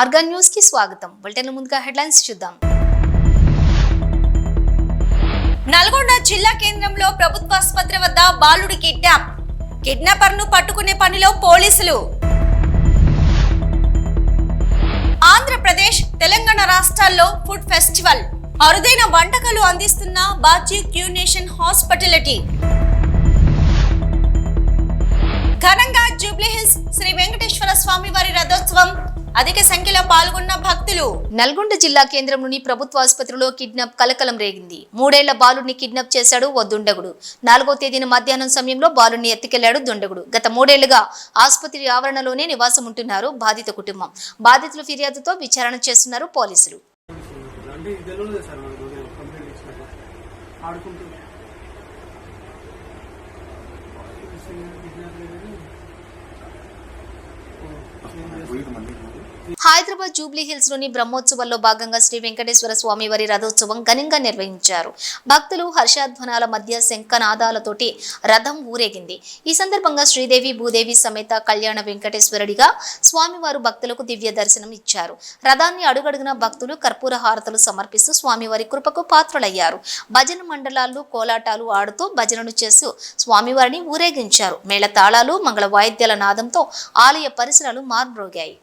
Organ న్యూస్కి స్వాగతం. Bulletin ముందుగా హెడ్లైన్స్ చూద్దాం. నల్గొండ జిల్లా కేంద్రంలో ప్రభుత్వ ఆసుపత్రి వద్ద బాలుడి కిడ్నాప్. కిడ్నాపర్ను పట్టుకునే పనిలో పోలీసులు. ఆంధ్రప్రదేశ్ తెలంగాణ రాష్ట్రాల్లో ఫుడ్ ఫెస్టివల్. అరుదైన వంటకాలు అందిస్తున్న బాజీ క్యూ నేషన్ హాస్పిటాలిటీ. ఘనంగా జూబ్లీహిల్స్ శ్రీ వెంకటేశ్వర స్వామి వారి రథోత్సవం. అధిక సంఖ్యలో పాల్గొన్న భక్తులు. నల్గొండ జిల్లా కేంద్రంలోని ప్రభుత్వ ఆసుపత్రిలో కిడ్నాప్ కలకలం రేగింది. మూడేళ్ళ బాలుడిని కిడ్నాప్ చేశాడు ఓ దుండగుడు. నాలుగో తేదీన మధ్యాహ్నం సమయంలో బాలుడిని ఎత్తుకెళ్ళాడు దుండగుడు. గత మూడేళ్ళుగా ఆసుపత్రి ఆవరణలోనే నివాసం ఉంటున్నారు బాధిత కుటుంబం. బాధితుల ఫిర్యాదుతో విచారణ చేస్తున్నారు పోలీసులు అంటే ఇది తెలియదు సార్ మనకు నేను కంప్లైంట్ ఇచ్చినాక ఆడుకుంటూ కిడ్నాప్ లేదని హైదరాబాద్ జూబ్లీ హిల్స్లోని బ్రహ్మోత్సవాల్లో భాగంగా శ్రీ వెంకటేశ్వర స్వామి వారి రథోత్సవం ఘనంగా నిర్వహించారు. భక్తులు హర్షాధ్వనాల మధ్య శంఖనాదాలతోటి రథం ఊరేగింది. ఈ సందర్భంగా శ్రీదేవి భూదేవి సమేత కళ్యాణ వెంకటేశ్వరుడిగా స్వామివారు భక్తులకు దివ్య దర్శనం ఇచ్చారు. రథాన్ని అడుగడుగున భక్తులు కర్పూర హారతలు సమర్పిస్తూ స్వామివారి కృపకు పాత్రులయ్యారు. భజన మండలాలు కోలాటాలు ఆడుతూ భజనను చేస్తూ స్వామివారిని ఊరేగించారు. మేళతాళాలు మంగళ వాయిద్యాల నాదంతో ఆలయ పరిసరాలు మార్మ్రోగాయి.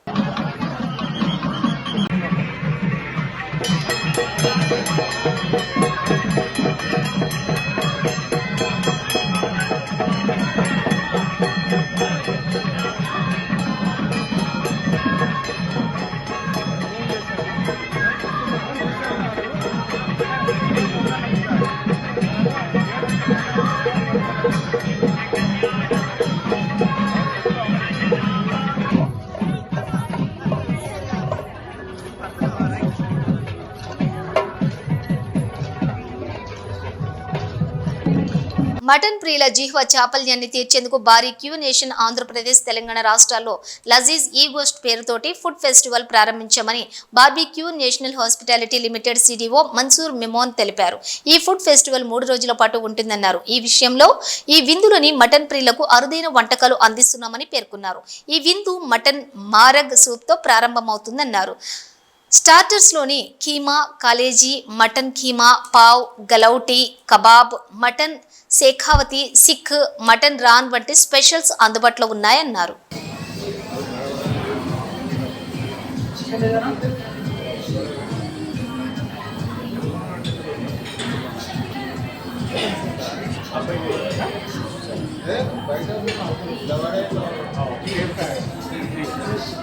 మటన్ ప్రియుల జీహ్వ చాపల్యాన్ని తీర్చేందుకు భారీ క్యూ నేషన్ ఆంధ్రప్రదేశ్ తెలంగాణ రాష్ట్రాల్లో లజీజ్ ఈగోస్ట్ పేరుతోటి food festival ప్రారంభించామని Barbeque Nation Hospitality Limited CDO Mansoor Memon తెలిపారు. ఈ ఫుడ్ ఫెస్టివల్ మూడు రోజుల పాటు ఉంటుందన్నారు. ఈ విషయంలో ఈ విందులోని మటన్ ప్రియులకు అరుదైన వంటకాలు అందిస్తున్నామని పేర్కొన్నారు. ఈ విందు మటన్ మారగ్ సూప్తో ప్రారంభమవుతుందన్నారు. స్టార్టర్స్లోని keema kaleji mutton keema pav galouti kebab mutton Shekhawati seekh mutton raan వంటి స్పెషల్స్ అందుబాటులో ఉన్నాయన్నారు.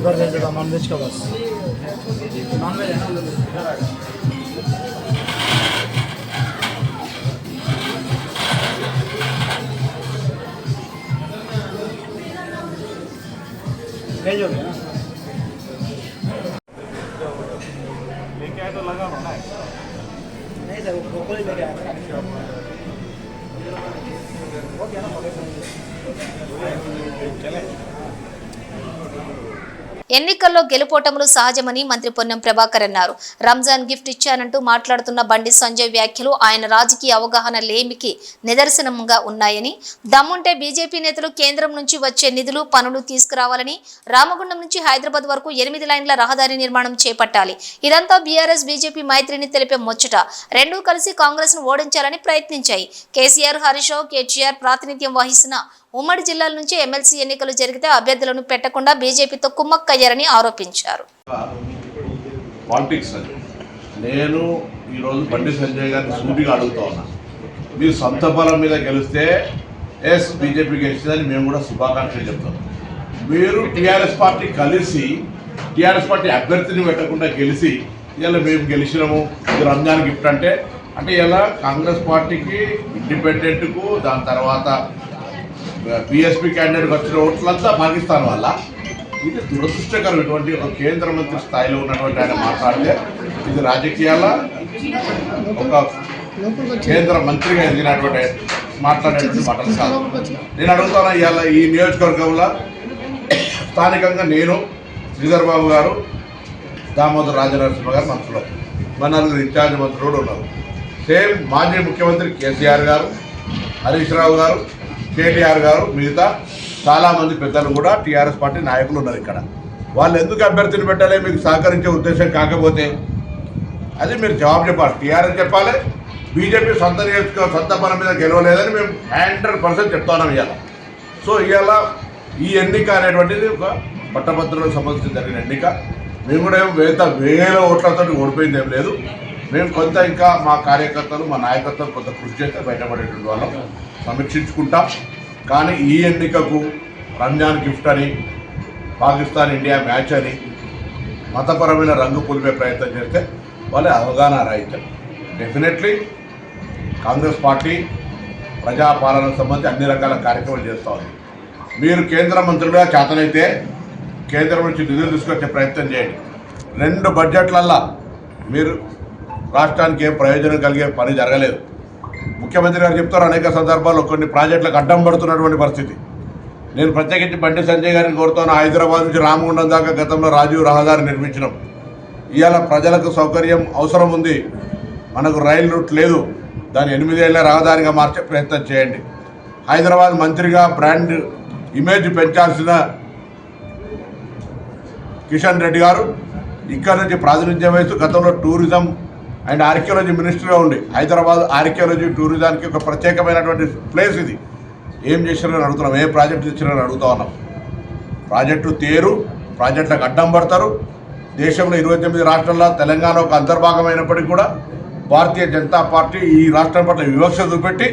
उधर भेज देगा नॉन वेज का बस। नॉन वेज है भेजोगे ना? लेके आए तो लगा ना। नहीं सर, वो ब्रोकोली लेके आया हो चले। ఎన్నికల్లో గెలుపోటములు సహజమని మంత్రి పొన్నం ప్రభాకర్ అన్నారు. రంజాన్ గిఫ్ట్ ఇచ్చానంటూ మాట్లాడుతున్న బండి సంజయ్ వ్యాఖ్యలు ఆయన రాజకీయ అవగాహన లేమికి నిదర్శనంగా ఉన్నాయని దమ్ముంటే బీజేపీ నేతలు కేంద్రం నుంచి వచ్చే నిధులు పనులు తీసుకురావాలని రామగుండం నుంచి హైదరాబాద్ వరకు ఎనిమిది లైన్ల రహదారి నిర్మాణం చేపట్టాలి. ఇదంతా బీఆర్ఎస్ బీజేపీ మైత్రిని తెలిపే ముచ్చట. రెండూ కలిసి కాంగ్రెస్ను ఓడించాలని ప్రయత్నించాయి. కేసీఆర్ హరీష్ రావు కేటీఆర్ ప్రాతినిధ్యం వహిస్తున్న ఉమ్మడి జిల్లాల నుంచి ఎమ్మెల్సీ ఎన్నికలు జరిగితే అభ్యర్థులను పెట్టకుండా బీజేపీతో కుమ్మక్కయ్యారని ఆరోపించారు. నేను ఈరోజు బండి సంజయ్ గారిని సూటిగా అడుగుతా ఉన్నా. మీరు సొంత బలం మీద గెలిస్తే ఎస్ బీజేపీ గెలిచిందని మేము కూడా శుభాకాంక్షలు చెప్తాం. మీరు టీఆర్ఎస్ పార్టీ కలిసి టీఆర్ఎస్ పార్టీ అభ్యర్థిని పెట్టకుండా గెలిచి ఇలా మేము గెలిచినాము ఇది రంజాన్ గిఫ్ట్ అంటే అంటే ఇలా కాంగ్రెస్ పార్టీకి ఇండిపెండెంట్కు దాని తర్వాత బీఎస్పీ క్యాండిడేట్కి వచ్చిన ఓట్లంతా పాకిస్తాన్ వల్ల ఇది దురదృష్టకరమైనటువంటి ఒక కేంద్ర మంత్రి స్థాయిలో ఉన్నటువంటి ఆయన మాట్లాడితే ఇది రాజకీయాల ఒక కేంద్ర మంత్రిగా ఎదిగినటువంటి మాట్లాడేటువంటి మాటలు కాదు. నేను అడుగుతాను ఇవాళ ఈ నియోజకవర్గంలో స్థానికంగా నేను శ్రీధర్ బాబు గారు దామోదర్ రాజనరసింహ గారు మంత్రులు. మన నలుగురు ఇన్ఛార్జ్ మంత్రులు కూడా ఉన్నారు. సేమ్ మాజీ ముఖ్యమంత్రి కేసీఆర్ గారు హరీష్ రావు గారు కేటీఆర్ గారు మిగతా చాలామంది పెద్దలు కూడా టీఆర్ఎస్ పార్టీ నాయకులు ఉన్నారు ఇక్కడ. వాళ్ళు ఎందుకు అభ్యర్థిని పెట్టాలి? మీకు సహకరించే ఉద్దేశం కాకపోతే. అది మీరు జవాబు చెప్పాలి. టీఆర్ఎస్ చెప్పాలి. బీజేపీ సొంత నియోజక సొంత పని మీద గెలవలేదని మేము హండ్రెడ్ పర్సెంట్ చెప్తున్నాం ఇవాళ. సో ఇవాళ ఈ ఎన్నిక అనేటువంటిది ఒక పట్టభద్రులకు సంబంధించి జరిగిన ఎన్నిక. మేము కూడా ఏం వేత వేల ఓట్లతో ఓడిపోయింది ఏం లేదు. మేము కొంత ఇంకా మా కార్యకర్తలు మా నాయకత్వం కొంత కృషి చేస్తే బయటపడేటువంటి వాళ్ళం. సమీక్షించుకుంటాం. కానీ ఈ ఎన్నికకు రంజాన్ గిఫ్ట్ అని పాకిస్తాన్ ఇండియా మ్యాచ్ అని మతపరమైన రంగు పులిపే ప్రయత్నం చేస్తే వాళ్ళ అవగాహన రాహిత్యం డెఫినెట్లీ కాంగ్రెస్ పార్టీ ప్రజాపాలనకు సంబంధించి అన్ని రకాల కార్యక్రమాలు చేస్తూ ఉంది. మీరు కేంద్ర మంత్రులుగా చేతనైతే కేంద్రం నుంచి నిధులు తీసుకొచ్చే ప్రయత్నం చేయండి. రెండు బడ్జెట్లల్లా మీరు రాష్ట్రానికి ఏం ప్రయోజనం కలిగే పని జరగలేదు. ముఖ్యమంత్రి గారు చెప్తారు అనేక సందర్భాల్లో కొన్ని ప్రాజెక్టులకు అడ్డం పడుతున్నటువంటి పరిస్థితి. నేను ప్రత్యేకించి బండి సంజయ్ గారిని కోరుతాను. హైదరాబాద్ నుంచి రామగుండం దాకా గతంలో రాజీవ్ రహదారి నిర్మించడం ఇవాళ ప్రజలకు సౌకర్యం అవసరం ఉంది. మనకు రైల్ రూట్ లేదు. దాన్ని ఎనిమిదేళ్ళ రహదారిగా మార్చే ప్రయత్నం చేయండి. హైదరాబాద్ మంత్రిగా బ్రాండ్ ఇమేజ్ పెంచాల్సిన కిషన్ రెడ్డి గారు ఇక్కడ నుంచి ప్రాతినిధ్యం వహిస్తూ గతంలో టూరిజం అండ్ ఆర్కియాలజీ మినిస్టర్గా ఉండి. హైదరాబాద్ ఆర్కియాలజీ టూరిజానికి ఒక ప్రత్యేకమైనటువంటి ప్లేస్ ఇది. ఏం చేసినారని అడుగుతున్నాం ఏ ప్రాజెక్టు ఇచ్చినారని అడుగుతా ఉన్నాం. ప్రాజెక్టు తేరు ప్రాజెక్టులకు అడ్డం పడతారు. దేశంలో ఇరవై తొమ్మిది రాష్ట్రాల్లో తెలంగాణ ఒక అంతర్భాగమైనప్పటికీ కూడా భారతీయ జనతా పార్టీ ఈ రాష్ట్రం పట్ల వివక్ష చూపెట్టి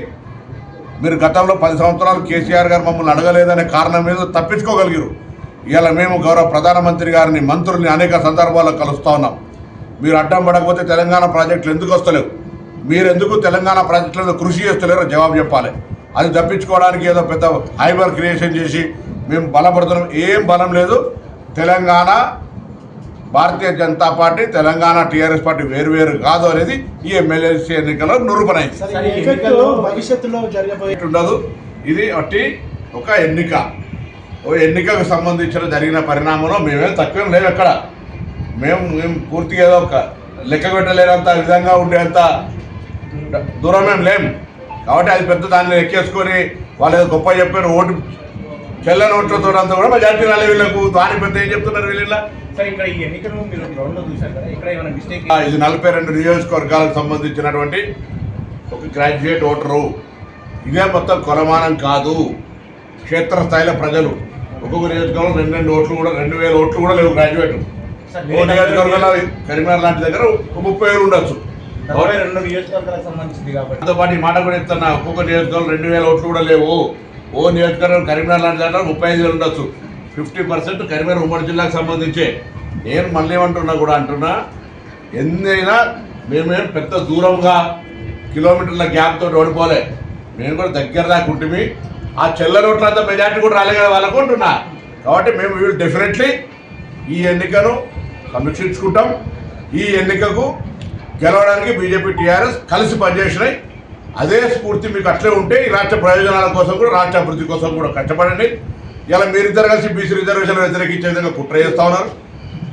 మీరు గతంలో పది సంవత్సరాలు కేసీఆర్ గారు మమ్మల్ని అడగలేదనే కారణం మీద తప్పించుకోగలిగారు. ఇవాళ మేము గౌరవ ప్రధానమంత్రి గారిని మంత్రుల్ని అనేక సందర్భాల్లో కలుస్తూ ఉన్నాం. మీరు అడ్డం పడకపోతే తెలంగాణ ప్రాజెక్టులు ఎందుకు వస్తలేవు? మీరు ఎందుకు తెలంగాణ ప్రాజెక్టులలో కృషి చేస్తలేరో జవాబు చెప్పాలి. అది తప్పించుకోవడానికి ఏదో పెద్ద హైబర్ క్రియేషన్ చేసి మేము బలపడుతున్నాం. ఏం బలం లేదు. Telangana Bharatiya Janata party Telangana TRS party వేరు వేరు కాదు అనేది ఈ ఎమ్మెల్యేసీ ఎన్నికల్లో జరగబోయే ఉండదు. ఇది అట్టి ఒక ఎన్నిక. ఓ ఎన్నికకు సంబంధించిన జరిగిన పరిణామంలో మేమేం తక్కువేం లేవు ఎక్కడ. మేము మేము పూర్తిగా ఏదో ఒక లెక్క పెట్టలేనంత విధంగా ఉండేంత దూరమేం లేం. కాబట్టి అది పెద్ద దాన్ని ఎక్కేసుకొని వాళ్ళు ఏదో గొప్ప చెప్పారు ఓటు చెల్లని ఓట్లతో అంతా కూడా మెజార్టీ రాలే వీళ్ళకు దాని పెద్ద ఏం చెప్తున్నారు వీళ్ళ ఇది నలభై రెండు నియోజకవర్గాలకు సంబంధించినటువంటి ఒక గ్రాడ్యుయేట్ ఓటరు. ఇదే మొత్తం కొలమానం కాదు. క్షేత్రస్థాయిలో ప్రజలు ఒక్కొక్క నియోజకవర్గం రెండు రెండు ఓట్లు కూడా రెండు వేల ఓట్లు కూడా లేవు గ్రాడ్యుయేట్ నియోజకవర్గంలో కరీంనగర్ లాంటి దగ్గర ఒక ముప్పై వేలు ఉండొచ్చు. రెండు నియోజకవర్గాలకు సంబంధించింది కాబట్టి. దాంతో పాటు మాట కూడా చెప్తున్నా ఒక్కొక్క నియోజకవర్గం రెండు వేల ఓట్లు కూడా లేవు. ఓ నియోజకవర్గం కరీంనగర్ లాంటి దగ్గర ముప్పై ఐదు వేలు ఉండొచ్చు. ఫిఫ్టీ పర్సెంట్ కరీంనగర్ ఉమ్మడి జిల్లాకు సంబంధించే. నేను మళ్ళీ ఏమంటున్నా కూడా అంటున్నా ఎన్నైనా మేమేం పెద్ద దూరంగా కిలోమీటర్ల గ్యాప్ తోటి ఓడిపోలే. మేము కూడా దగ్గర దాకా ఉంటుంది ఆ చెల్ల రోడ్లంతా మెజార్టీ కూడా రాలే కదా వాళ్ళకు అంటున్నా. కాబట్టి మేము విల్ డెఫినెట్లీ ఈ ఎన్నికను సమీక్షించుకుంటాం. ఈ ఎన్నికకు గెలవడానికి బీజేపీ టీఆర్ఎస్ కలిసి పనిచేసినాయి. అదే స్ఫూర్తి మీకు అట్లే ఉంటే ఈ రాష్ట్ర ప్రయోజనాల కోసం కూడా రాష్ట్ర అభివృద్ధి కోసం కూడా కష్టపడండి. ఇలా మీరిద్దరు కలిసి బీసీ రిజర్వేషన్ వ్యతిరేకించే విధంగా కుట్ర చేస్తూ ఉన్నారు.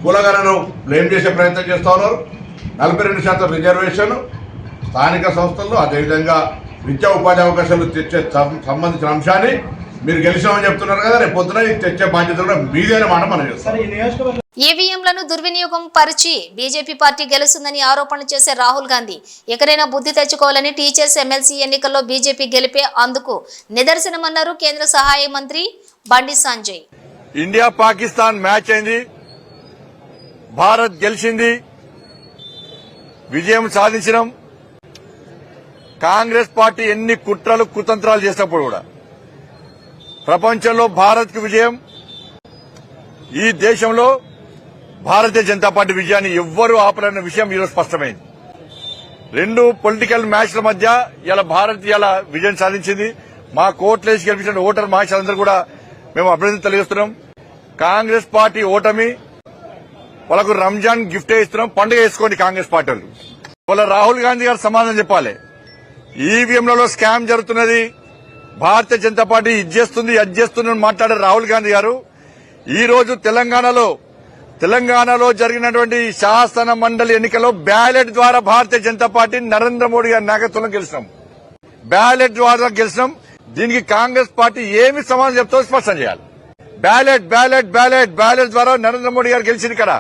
కులగణను బ్లేమ్ చేసే ప్రయత్నం చేస్తూ ఉన్నారు. నలభై రెండు శాతం రిజర్వేషన్ స్థానిక సంస్థల్లో అదేవిధంగా విద్యా ఉపాధి అవకాశాలు తెచ్చే సంబంధించిన అంశాన్ని మీరు గెలిచామని చెప్తున్నారు కదా రేపు పొద్దున తెచ్చే బాధ్యత కూడా మీదేనే మాట మనం చేస్తాం. ఈవీఎంలను దుర్వినియోగం పరిచి బీజేపీ పార్టీ గెలుస్తుందని ఆరోపణలు చేసే రాహుల్ గాంధీ ఎక్కడైనా బుద్ధి తెచ్చుకోవాలని టీచర్స్ ఎమ్మెల్సీ ఎన్నికల్లో బీజేపీ గెలిపే అందుకు నిదర్శనమన్నారు కేంద్ర సహాయ మంత్రి బండి సంజయ్. ఇండియా పాకిస్తాన్ మ్యాచ్ అయింది. భారత్ గెలిచింది. విజయం సాధించినాం. కాంగ్రెస్ పార్టీ ఎన్ని కుట్రలు కుతంత్రాలు చేసినప్పుడు కూడా ప్రపంచంలో భారత్కి విజయం. ఈ దేశంలో భారతీయ జనతా పార్టీ విజయాన్ని ఎవ్వరూ ఆపలేని విషయం ఈరోజు స్పష్టమైంది. రెండు పొలిటికల్ మ్యాచ్ల మధ్య ఇలా భారత్ ఇలా విజయం సాధించింది. మా కోర్టులేసి గెలిపించిన ఓటర్ మహాశాలందరూ కూడా మేము అభినందన తెలియజేస్తున్నాం. కాంగ్రెస్ పార్టీ ఓటమి వాళ్ళకు రంజాన్ గిఫ్ట్ ఇస్తున్నాం పండుగ వేసుకోండి కాంగ్రెస్ పార్టీ వాళ్ళు. వాళ్ళ రాహుల్ గాంధీ గారు సమాధానం చెప్పాలి. ఈవీఎంలలో స్కామ్ జరుగుతున్నది. భారతీయ జనతా పార్టీ ఇది చేస్తుంది అది చేస్తుంది అని మాట్లాడారు రాహుల్ గాంధీ గారు. ఈ రోజు తెలంగాణలో తెలంగాణలో జరిగినటువంటి శాసన మండలి ఎన్నికల్లో బ్యాలెట్ ద్వారా భారతీయ జనతా పార్టీ నరేంద్ర మోడీ గారి నాయకత్వంలో గెలిచినాం. బ్యాలెట్ ద్వారా గెలిచినాం. దీనికి కాంగ్రెస్ పార్టీ ఏమి సమాధానం చెప్తో స్పష్టం చేయాలి. బ్యాలెట్ బ్యాలెట్ బ్యాలెట్ బ్యాలెట్ ద్వారా నరేంద్ర మోడీ గారు గెలిచింది కదా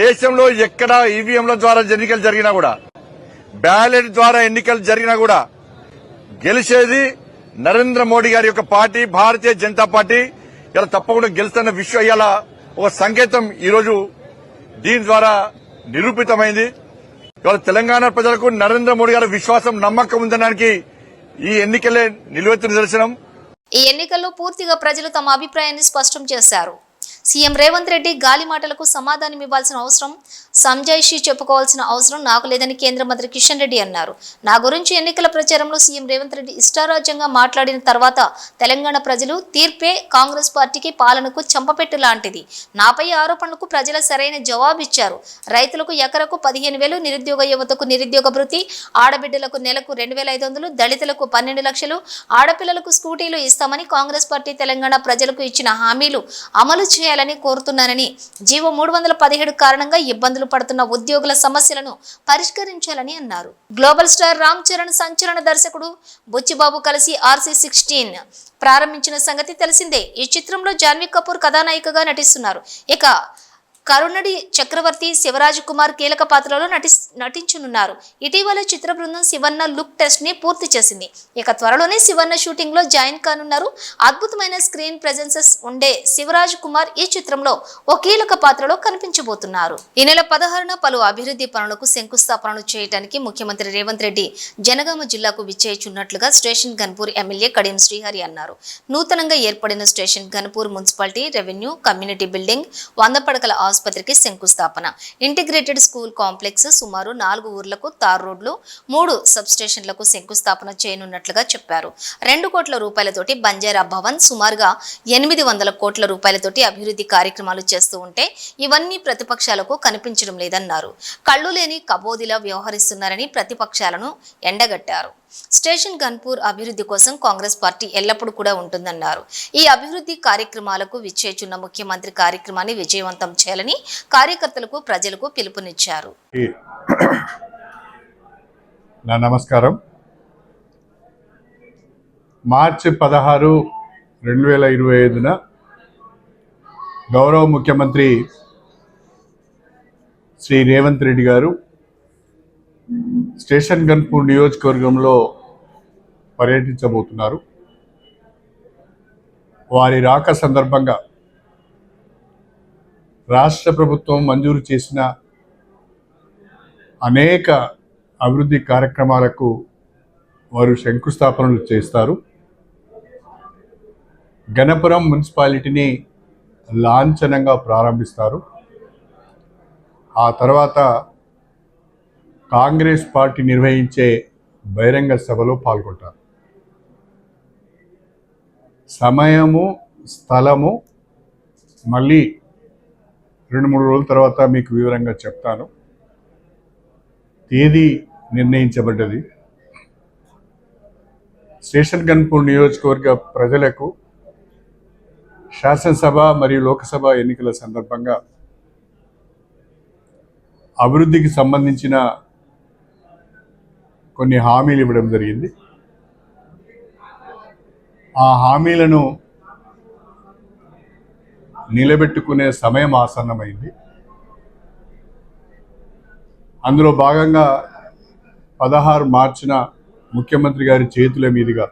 దేశంలో ఎక్కడ ఈవీఎంల ద్వారా ఎన్నికలు జరిగినా కూడా బ్యాలెట్ ద్వారా ఎన్నికలు జరిగినా కూడా గెలిచేది నరేంద్ర మోడీ గారి యొక్క పార్టీ భారతీయ జనతా పార్టీ ఇలా తప్పకుండా గెలుస్తున్న విషయం ఇలా ఒక సంకేతం ఈరోజు దీని ద్వారా నిరూపితమైంది. ఇవాళ తెలంగాణ ప్రజలకు నరేంద్ర మోడీ గారి విశ్వాసం నమ్మకం ఉందనడానికి ఈ ఎన్నికలే నిలువెత్తు నిదర్శనం. ఈ ఎన్నికల్లో పూర్తిగా ప్రజలు తమ అభిప్రాయాన్ని స్పష్టం చేశారు. సీఎం రేవంత్ రెడ్డి గాలి మాటలకు సమాధానం ఇవ్వాల్సిన అవసరం సంజాయిషి చెప్పుకోవాల్సిన అవసరం నాకు లేదని కేంద్ర మంత్రి కిషన్ రెడ్డి అన్నారు. నా గురించి ఎన్నికల ప్రచారంలో సీఎం రేవంత్ రెడ్డి ఇష్టారాజ్యంగా మాట్లాడిన తర్వాత తెలంగాణ ప్రజలు తీర్పే కాంగ్రెస్ పార్టీకి పాలనకు చంపపెట్టు లాంటిది. నాపై ఆరోపణలకు ప్రజల సరైన జవాబు ఇచ్చారు రైతులకు ఎకరకు పదిహేను వేలు నిరుద్యోగ యువతకు నిరుద్యోగ భృతి ఆడబిడ్డలకు నెలకు రెండు వేల ఐదు వందలు దళితులకు పన్నెండు లక్షలు ఆడపిల్లలకు స్కూటీలు ఇస్తామని కాంగ్రెస్ పార్టీ తెలంగాణ ప్రజలకు ఇచ్చిన హామీలు అమలు చేయాలని కోరుతున్నానని జీవో మూడు వందల పదిహేడు కారణంగా ఇబ్బందులు పడుతున్న ఉద్యోగుల సమస్యలను పరిష్కరించాలని అన్నారు. గ్లోబల్ స్టార్ రామ్ చరణ్ సంచలన దర్శకుడు బుచ్చిబాబు కలిసి ఆర్సీ సిక్స్టీన్ ప్రారంభించిన సంగతి తెలిసిందే. ఈ చిత్రంలో జాన్వీ కపూర్ కథానాయికగా నటిస్తున్నారు. ఇక కరుణడి చక్రవర్తి శివరాజ్ కుమార్ కీలక పాత్రలో నటి నటించనున్నారు. ఇటీవల చిత్ర బృందం శివన్న లుక్ టెస్ట్ని పూర్తి చేసింది. ఇక త్వరలోనే శివన్న షూటింగ్లో జాయిన్ కానున్నారు. అద్భుతమైన స్క్రీన్ ప్రెజెన్సెస్ ఉండే శివరాజ్ కుమార్ ఈ చిత్రంలో ఓ కీలక పాత్రలో కనిపించబోతున్నారు. ఈ నెల పదహారున పలు అభివృద్ధి పనులకు శంకుస్థాపనలు చేయడానికి ముఖ్యమంత్రి రేవంత్ రెడ్డి జనగామ జిల్లాకు విచ్చేయుచున్నట్లుగా స్టేషన్ గన్పూర్ ఎమ్మెల్యే కడియం శ్రీహరి అన్నారు. నూతనంగా ఏర్పడిన station Ghanpur municipality revenue community building వంద పడకల ఆసుపత్రికి శంకుస్థాపన. ఇంటిగ్రేటెడ్ స్కూల్ కాంప్లెక్స్ సుమారు నాలుగు ఊర్లకు తార్ రోడ్లు మూడు సబ్ స్టేషన్లకు శంకుస్థాపన చేయనున్నట్లుగా చెప్పారు. రెండు కోట్ల రూపాయలతోటి బంజారా భవన్ సుమారుగా ఎనిమిది వందల కోట్ల రూపాయలతోటి అభివృద్ధి కార్యక్రమాలు చేస్తూ ఉంటే ఇవన్నీ ప్రతిపక్షాలకు కనిపించడం లేదన్నారు. కళ్ళు లేని కబోదిలా వ్యవహరిస్తున్నారని ప్రతిపక్షాలను ఎండగట్టారు. స్టేషన్ గన్పూర్ అభివృద్ధి కోసం కాంగ్రెస్ పార్టీ ఎల్లప్పుడూ కూడా ఉంటుందన్నారు. ఈ అభివృద్ధి కార్యక్రమాలకు విచ్చేచున్న ముఖ్యమంత్రి కార్యక్రమాన్ని విజయవంతం చేయాలని కార్యకర్తలకు ప్రజలకు పిలుపునిచ్చారు. నా నమస్కారం. మార్చి పదహారు రెండు వేల ఇరవై ఐదున గౌరవ ముఖ్యమంత్రి శ్రీ రేవంత్ రెడ్డి గారు స్టేషన్ గన్పూర్ నియోజకవర్గంలో పర్యటించబోతున్నారు. వారి రాక సందర్భంగా రాష్ట్ర ప్రభుత్వం మంజూరు చేసిన అనేక అభివృద్ధి కార్యక్రమాలకు వారు శంకుస్థాపనలు చేస్తారు. గణపురం మున్సిపాలిటీని లాంఛనంగా ప్రారంభిస్తారు. ఆ తర్వాత కాంగ్రెస్ పార్టీ నిర్వహించే బహిరంగ సభలో పాల్గొంటారు. సమయము స్థలము మళ్ళీ రెండు మూడు రోజుల తర్వాత మీకు వివరంగా చెప్తాను. తేదీ నిర్ణయించబడ్డది. స్టేషన్ గన్పూర్ నియోజకవర్గ ప్రజలకు శాసనసభ మరియు లోకసభ ఎన్నికల సందర్భంగా అభివృద్ధికి సంబంధించిన కొన్ని హామీలు ఇవ్వడం జరిగింది. ఆ హామీలను నిలబెట్టుకునే సమయం ఆసన్నమైంది. అందులో భాగంగా పదహారు మార్చిన ముఖ్యమంత్రి గారి చేతుల మీదుగా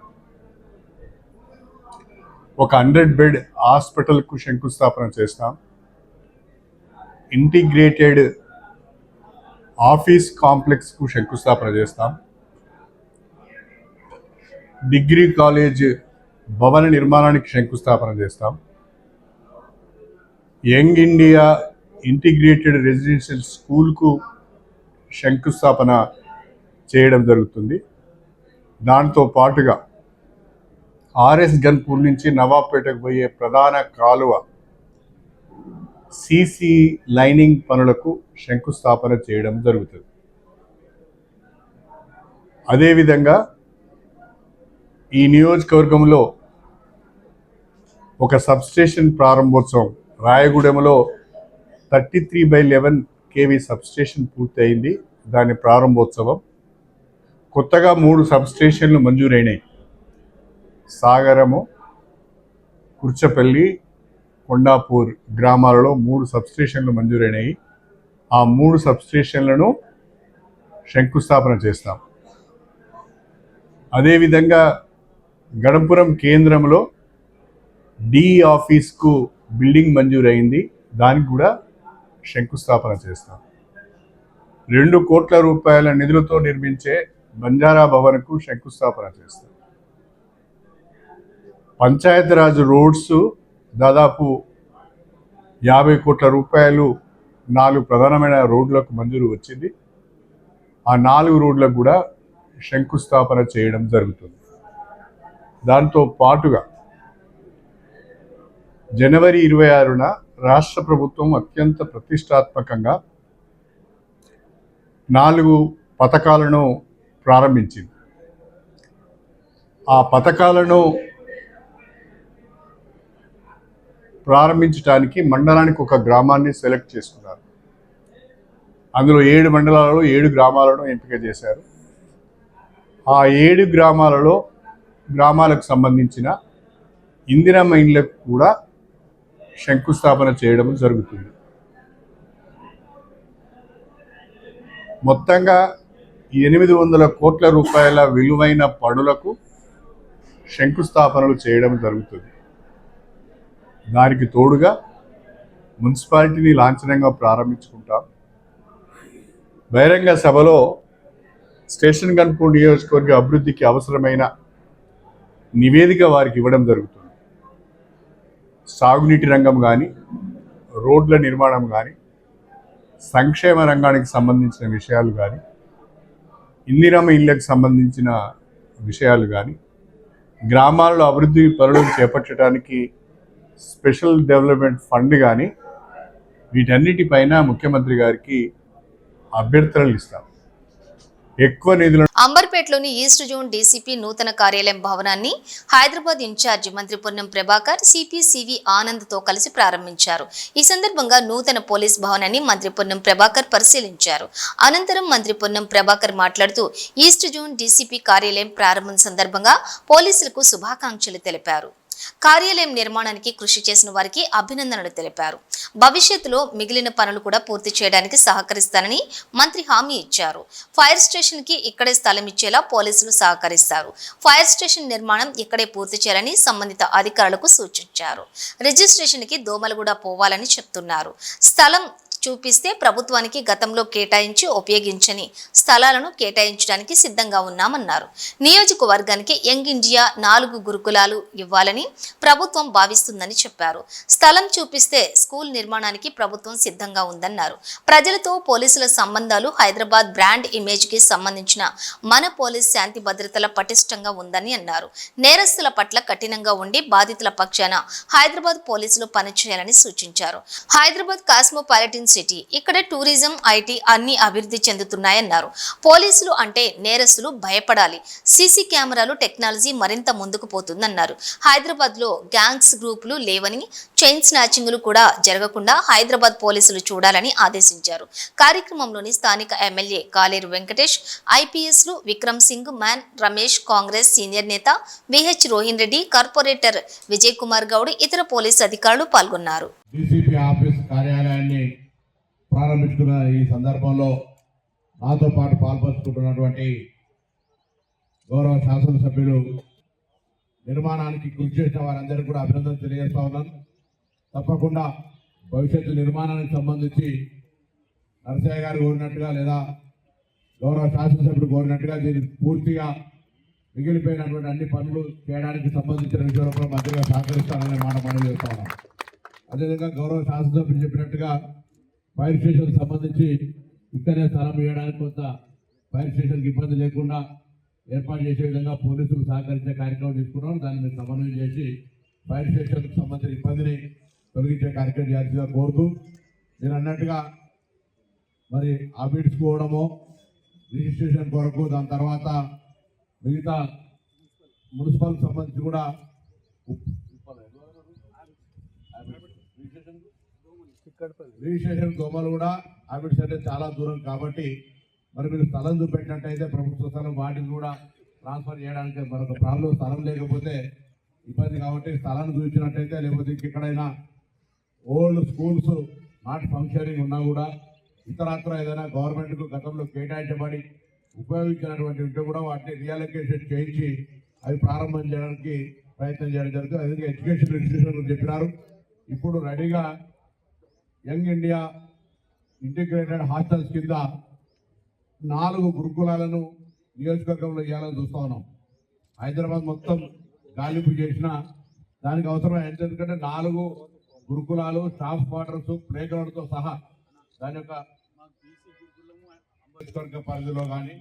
ఒక హండ్రెడ్ బెడ్ హాస్పిటల్కు శంకుస్థాపన చేస్తాం. ఇంటిగ్రేటెడ్ ఆఫీస్ కాంప్లెక్స్కు శంకుస్థాపన చేస్తాం. డిగ్రీ కాలేజ్ భవన నిర్మాణానికి శంకుస్థాపన చేస్తాం. యంగ్ ఇండియా ఇంటిగ్రేటెడ్ రెసిడెన్షియల్ స్కూల్కు శంకుస్థాపన చేయడం జరుగుతుంది. దాంతో పాటుగా ఆర్ఎస్ గన్పూర్ నుంచి నవాబ్పేటకు పోయే ప్రధాన కాలువ సీసీ లైనింగ్ పనులకు శంకుస్థాపన చేయడం జరుగుతుంది. అదేవిధంగా ఈ నియోజకవర్గంలో ఒక సబ్స్టేషన్ ప్రారంభోత్సవం రాయగూడెంలో thirty three by eleven KV substation పూర్తయింది. దాని ప్రారంభోత్సవం. కొత్తగా మూడు సబ్స్టేషన్లు మంజూరైనాయి. సాగరము కుర్చపల్లి కొండాపూర్ గ్రామాలలో మూడు సబ్స్టేషన్లు మంజూరైనాయి. ఆ మూడు సబ్స్టేషన్లను శంకుస్థాపన చేస్తాం. అదేవిధంగా గణపురం కేంద్రంలో డి ఆఫీస్కు బిల్డింగ్ మంజూరైంది దానికి కూడా శంకుస్థాపన చేస్తాం. రెండు కోట్ల రూపాయల నిధులతో నిర్మించే బంజారా భవన్కు శంకుస్థాపన చేస్తాం. పంచాయతీరాజ్ రోడ్స్ దాదాపు యాభై కోట్ల రూపాయలు నాలుగు ప్రధానమైన రోడ్లకు మంజూరు వచ్చింది. ఆ నాలుగు రోడ్లకు కూడా శంకుస్థాపన చేయడం జరుగుతుంది. దాంతో పాటుగా జనవరి ఇరవై ఆరున రాష్ట్ర ప్రభుత్వం అత్యంత ప్రతిష్టాత్మకంగా నాలుగు పథకాలను ప్రారంభించింది. ఆ పథకాలను ప్రారంభించడానికి మండలానికి ఒక గ్రామాన్ని సెలెక్ట్ చేసుకున్నారు. అందులో ఏడు మండలాలలో ఏడు గ్రామాలను ఎంపిక చేశారు. ఆ ఏడు గ్రామాలలో గ్రామాలకు సంబంధించిన ఇందిరమ్మ ఇండ్లకు కూడా శంకుస్థాపన చేయడం జరుగుతుంది. మొత్తంగా ఎనిమిది వందల కోట్ల రూపాయల విలువైన పనులకు శంకుస్థాపనలు చేయడం జరుగుతుంది. దానికి తోడుగా మున్సిపాలిటీని లాంఛనంగా ప్రారంభించుకుంటాం. బహిరంగ సభలో స్టేషన్ కన్పూర్ నియోజకవర్గ అభివృద్ధికి అవసరమైన నివేదిక వారికి ఇవ్వడం జరుగుతుంది. సాగునీటి రంగం కానీ రోడ్ల నిర్మాణం కానీ సంక్షేమ రంగానికి సంబంధించిన విషయాలు కానీ ఇందిరమ్మ ఇళ్ళకు సంబంధించిన విషయాలు కానీ గ్రామాల్లో అభివృద్ధి పనులను చేపట్టడానికి స్పెషల్ డెవలప్మెంట్ ఫండ్ కానీ వీటన్నిటిపైన ముఖ్యమంత్రి గారికి అభ్యర్థనలు ఇస్తాం. ఎక్కువ నిధులను అంబర్పేటలోని ఈస్ట్ జోన్ డీసీపీ నూతన కార్యాలయం భవనాన్ని హైదరాబాద్ ఇన్ఛార్జి మంత్రి పొన్నం ప్రభాకర్ సిపి సివి ఆనంద్తో కలిసి ప్రారంభించారు. ఈ సందర్భంగా నూతన పోలీస్ భవనాన్ని మంత్రి పొన్నం ప్రభాకర్ పరిశీలించారు. అనంతరం మంత్రి పొన్నం ప్రభాకర్ మాట్లాడుతూ ఈస్ట్ జోన్ డీసీపీ కార్యాలయం ప్రారంభం సందర్భంగా పోలీసులకు శుభాకాంక్షలు తెలిపారు. కార్యాలయం నిర్మాణానికి కృషి చేసిన వారికి అభినందనలు తెలిపారు. భవిష్యత్తులో మిగిలిన పనులు కూడా పూర్తి చేయడానికి సహకరిస్తానని మంత్రి హామీ ఇచ్చారు. ఫైర్ స్టేషన్కి ఇక్కడే స్థలం ఇచ్చేలా పోలీసులు సహకరిస్తారు. ఫైర్ స్టేషన్ నిర్మాణం ఇక్కడే పూర్తి చేయాలని సంబంధిత అధికారులకు సూచించారు. రిజిస్ట్రేషన్కి దోమలు కూడా పోవాలని చెప్తున్నారు. స్థలం చూపిస్తే ప్రభుత్వానికి గతంలో కేటాయించి ఉపయోగించని స్థలాలను కేటాయించడానికి సిద్ధంగా ఉన్నామన్నారు. నియోజకవర్గానికి యంగ్ ఇండియా నాలుగు గురుకులాలు ఇవ్వాలని ప్రభుత్వం భావిస్తుందని చెప్పారు. స్థలం చూపిస్తే స్కూల్ నిర్మాణానికి ప్రభుత్వం సిద్ధంగా ఉందన్నారు. ప్రజలతో పోలీసుల సంబంధాలు హైదరాబాద్ బ్రాండ్ ఇమేజ్కి సంబంధించిన మన పోలీస్ శాంతి భద్రతల పటిష్టంగా ఉందని అన్నారు. నేరస్తుల పట్ల కఠినంగా ఉండి బాధితుల పక్షాన హైదరాబాద్ పోలీసులు పనిచేయాలని సూచించారు. Hyderabad cosmopolitan city. ఇక్కడ టూరిజం ఐటీ అన్ని అభివృద్ధి చెందుతున్నాయన్నారు. పోలీసులు అంటే నేరస్తులు భయపడాలి. సీసీ కెమెరాలు టెక్నాలజీ మరింత ముందుకు పోతుందన్నారు. హైదరాబాద్లో గ్యాంగ్స్ గ్రూపులు లేవని చైన్ స్నాచింగ్లు కూడా జరగకుండా హైదరాబాద్ పోలీసులు చూడాలని ఆదేశించారు. కార్యక్రమంలోని స్థానిక ఎమ్మెల్యే కాలేరు వెంకటేష్ ఐపీఎస్లు విక్రమ్ సింగ్ మ్యాన్ రమేష్ కాంగ్రెస్ సీనియర్ నేత విహెచ్ రోహిన్ రెడ్డి కార్పొరేటర్ విజయ్ కుమార్ గౌడ్ ఇతర పోలీసు అధికారులు పాల్గొన్నారు. ఆఫీస్ కార్యాలయాన్ని ప్రారంభించుకున్న ఈ సందర్భంలో నాతో పాటు పాల్పంచుకుంటున్నటువంటి గౌరవ శాసనసభ్యులు నిర్మాణానికి కృషి చేసిన వారందరికీ కూడా అభినందనలు తెలియజేస్తా ఉన్నాను తప్పకుండా భవిష్యత్తు నిర్మాణానికి సంబంధించి నరసయ్య గారు కోరినట్టుగా లేదా గౌరవ శాసనసభ్యుడు కోరినట్టుగా దీన్ని పూర్తిగా మిగిలిపోయినటువంటి అన్ని పనులు చేయడానికి సంబంధించిన విషయంలో కూడా మంత్రిగా సహకరిస్తాననే మాట మనం చేస్తా ఉన్నాం. అదేవిధంగా గౌరవ శాసనసభ్యులు చెప్పినట్టుగా ఫైర్ స్టేషన్ సంబంధించి ఇక్కడే స్థలం వేయడానికి కొంత ఫైర్ స్టేషన్కి ఇబ్బంది లేకుండా ఏర్పాటు చేసే విధంగా పోలీసులు సహకరించే కార్యక్రమం తీసుకున్నాం. దాన్ని మీరు సమన్వయం చేసి ఫైర్ స్టేషన్కి సంబంధించిన ఇబ్బందిని తొలగించే కార్యక్రమం చేయాల్సిందిగా కోరుతూ నేను అన్నట్టుగా మరి ఆఫీస్కి పోవడము రిజిస్ట్రేషన్ కొరకు దాని తర్వాత మిగతా మున్సిపల్ సంబంధించి కూడా రిజిస్ట్రేషన్ దోమలు కూడా హ్యాబిట్స్ అంటే చాలా దూరం కాబట్టి మరి మీరు స్థలం చూపెట్టినట్టయితే ప్రభుత్వ స్థలం వాటిని కూడా ట్రాన్స్ఫర్ చేయడానికి మరొక ప్రాబ్లం స్థలం లేకపోతే ఇబ్బంది కాబట్టి స్థలాన్ని చూపించినట్టయితే లేకపోతే ఎక్కడైనా ఓల్డ్ స్కూల్స్ నాట్ ఫంక్షనింగ్ ఉన్నా కూడా ఇతరత్ర ఏదైనా గవర్నమెంట్కు గతంలో కేటాయించబడి ఉపయోగించినటువంటి ఉంటే కూడా వాటిని రియలొకేషన్ చేయించి అవి ప్రారంభం చేయడానికి ప్రయత్నం చేయడం జరుగుతుంది. అదే ఎడ్యుకేషన్ ఇన్స్టిట్యూషన్ చెప్పినారు. ఇప్పుడు రెడీగా యంగ్ ఇండియా ఇంటిగ్రేటెడ్ హాస్టల్స్ కింద నాలుగు గురుకులాలను నియోజకవర్గంలో ఇవ్వాలని చూస్తూ ఉన్నాం. హైదరాబాద్ మొత్తం గాలింపు చేసిన దానికి అవసరం ఎందుకంటే నాలుగు గురుకులాలు స్టాఫ్ క్వార్టర్స్ ప్లే గ్రౌండ్తో సహా దాని యొక్క నియోజకవర్గ పరిధిలో కానీ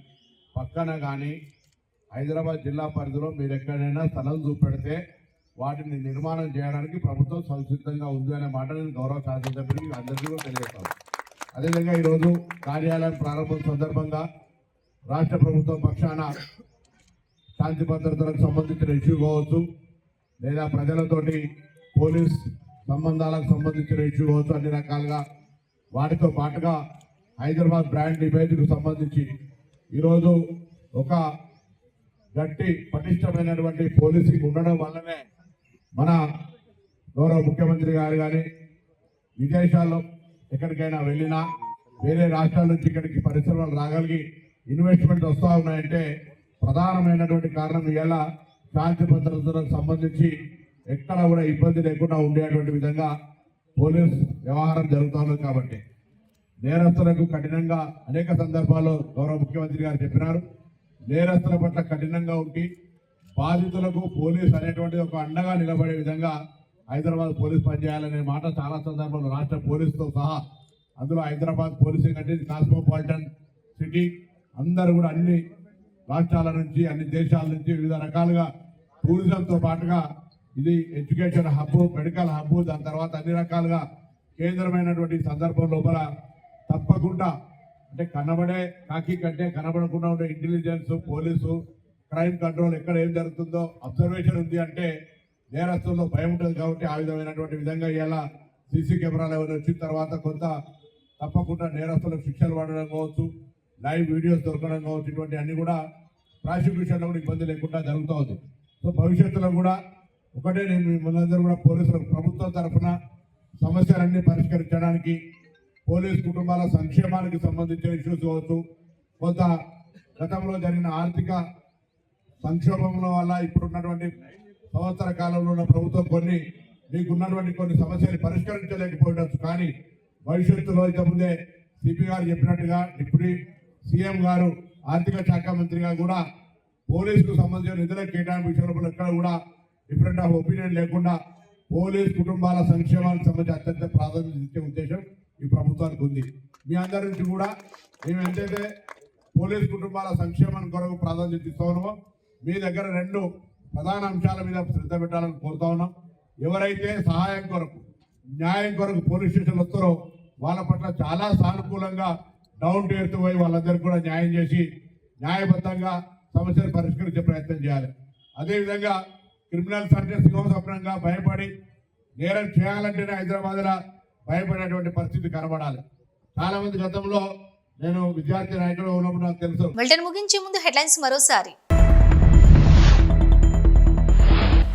పక్కన కానీ హైదరాబాద్ జిల్లా పరిధిలో మీరు ఎక్కడైనా స్థలం చూపెడితే వాటిని నిర్మాణం చేయడానికి ప్రభుత్వం సంసిద్ధంగా ఉంది అనే మాట నేను గౌరవ శాసనసభ్యుడికి అందరికీ కూడా తెలియజేస్తాను. అదేవిధంగా ఈరోజు కార్యాలయం ప్రారంభం సందర్భంగా రాష్ట్ర ప్రభుత్వం పక్షాన శాంతి భద్రతలకు సంబంధించిన ఇష్యూ కావచ్చు లేదా ప్రజలతోటి పోలీస్ సంబంధాలకు సంబంధించిన ఇష్యూ కావచ్చు అన్ని రకాలుగా వాటితో పాటుగా హైదరాబాద్ బ్రాండ్ ఇమేజ్కు సంబంధించి ఈరోజు ఒక గట్టి పటిష్టమైనటువంటి పోలీసింగ్ ఉండడం వల్లనే మన గౌరవ ముఖ్యమంత్రి గారు కానీ విదేశాల్లో ఎక్కడికైనా వెళ్ళినా వేరే రాష్ట్రాల నుంచి ఇక్కడికి పరిశ్రమలు రాగలిగి ఇన్వెస్ట్మెంట్ వస్తూ ఉన్నాయంటే ప్రధానమైనటువంటి కారణం ఇలా శాంతి భద్రతలకు సంబంధించి ఎక్కడ కూడా ఇబ్బంది లేకుండా ఉండేటువంటి విధంగా పోలీస్ వ్యవహారం జరుగుతున్నది కాబట్టి. నేరస్తులకు కఠినంగా అనేక సందర్భాల్లో గౌరవ ముఖ్యమంత్రి గారు చెప్పినారు. నేరస్తుల పట్ల కఠినంగా ఉండి బాధితులకు పోలీస్ అనేటువంటి ఒక అండగా నిలబడే విధంగా హైదరాబాద్ పోలీస్ పనిచేయాలనే మాట చాలా సందర్భాల్లో రాష్ట్ర పోలీసుతో సహా అందులో హైదరాబాద్ పోలీసింగ్ అంటే కాస్మోపాలిటన్ సిటీ అందరూ కూడా అన్ని రాష్ట్రాల నుంచి అన్ని దేశాల నుంచి వివిధ రకాలుగా టూరిజంతో పాటుగా ఇది ఎడ్యుకేషన్ హబ్ మెడికల్ హబ్ దాని తర్వాత అన్ని రకాలుగా కేంద్రమైనటువంటి సందర్భం లోపల తప్పకుండా అంటే కనబడే కాకి కంటే కనబడకుండా ఉండే ఇంటెలిజెన్స్ పోలీసు క్రైమ్ కంట్రోల్ ఎక్కడ ఏం జరుగుతుందో అబ్జర్వేషన్ ఉంది అంటే నేరస్తుల్లో భయం ఉంటుంది కాబట్టి ఆ విధమైనటువంటి విధంగా ఇలా సీసీ కెమెరాలు ఎవరు వచ్చిన తర్వాత కొంత తప్పకుండా నేరస్తులకు శిక్షలు పడడం కావచ్చు లైవ్ వీడియోస్ దొరకడం కావచ్చు ఇటువంటి అన్ని కూడా ప్రాసిక్యూషన్లో కూడా ఇబ్బంది లేకుండా జరుగుతూ ఉంది. సో భవిష్యత్తులో కూడా ఒకటే నేను మిమ్మల్ని కూడా పోలీసులకు ప్రభుత్వం తరఫున సమస్యలన్నీ పరిష్కరించడానికి పోలీస్ కుటుంబాల సంక్షేమానికి సంబంధించిన ఇష్యూస్ కావచ్చు కొంత గతంలో జరిగిన ఆర్థిక సంక్షోభంలో వల్ల ఇప్పుడున్నటువంటి సంవత్సర కాలంలో ఉన్న ప్రభుత్వం కొన్ని మీకున్నటువంటి కొన్ని సమస్యలు పరిష్కరించలేకపోవచ్చు కానీ భవిష్యత్తులో ఇంతకుముందే సిపి గారు చెప్పినట్టుగా డిప్యూటీ సీఎం గారు ఆర్థిక శాఖ మంత్రిగా కూడా పోలీసుకు సంబంధించిన నిధుల కేటాయింపు విషయంలో ఎక్కడ కూడా డిఫరెంట్ ఆఫ్ ఒపీనియన్ లేకుండా పోలీస్ కుటుంబాల సంక్షేమానికి సంబంధించి అత్యంత ప్రాధాన్యత ఇచ్చే ఉద్దేశం ఈ ప్రభుత్వానికి ఉంది. మీ అందరి నుంచి కూడా మేము ఎంతైతే పోలీస్ కుటుంబాల సంక్షేమం కొరకు ప్రాధాన్యత ఇస్తామో మీ దగ్గర రెండు ప్రధాన అంశాల మీద శ్రద్ధ పెట్టాలని కోరుతా ఉన్నాం. ఎవరైతే సహాయం కొరకు న్యాయం కొరకు పోలీస్ స్టేషన్ వస్తారో వాళ్ళ పట్ల చాలా సానుకూలంగా డౌన్ టు ఎర్త్ పోయి వాళ్ళందరికీ కూడా న్యాయం చేసి న్యాయబద్ధంగా సమస్యను పరిష్కరించే ప్రయత్నం చేయాలి. అదేవిధంగా క్రిమినల్స్ అంటే సింహస్వప్నంగా భయపడి నేరం చేయాలంటేనే హైదరాబాద్లో భయపడేటువంటి పరిస్థితి కనబడాలి. చాలా మంది గతంలో నేను విద్యార్థి నాయకుడు ఉన్నప్పుడు నాకు తెలుసు. ముగించే ముందు హెడ్లైన్స్ మరోసారి.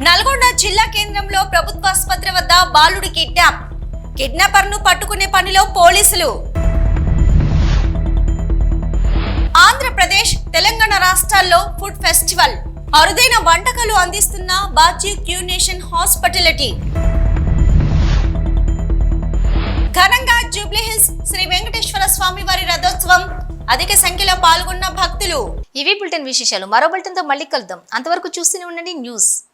నల్గొండ జిల్లా కేంద్రంలో ప్రభుత్వ ఆసుపత్రి వద్ద బాలుడి కిడ్నాప్. కిడ్నాపర్ను పట్టుకునే పనిలో పోలీసులు. ఆంధ్రప్రదేశ్ తెలంగాణ రాష్ట్రాల్లో ఫుడ్ ఫెస్టివల్. అరుదైన వంటకాలు అందిస్తున్న బాజీ క్యూ నేషన్ హాస్పిటాలిటీ. ఘనంగా జూబ్లీహిల్స్ శ్రీ వెంకటేశ్వర స్వామి వారి రథోత్సవం. అధిక సంఖ్యలో పాల్గొన్న భక్తులు. ఇవి బులెటిన్ విశేషాలు. మరో బులెటిన్తో మళ్ళీ కలుద్దాం. అంతవరకు చూస్తూనే ఉండండి న్యూస్.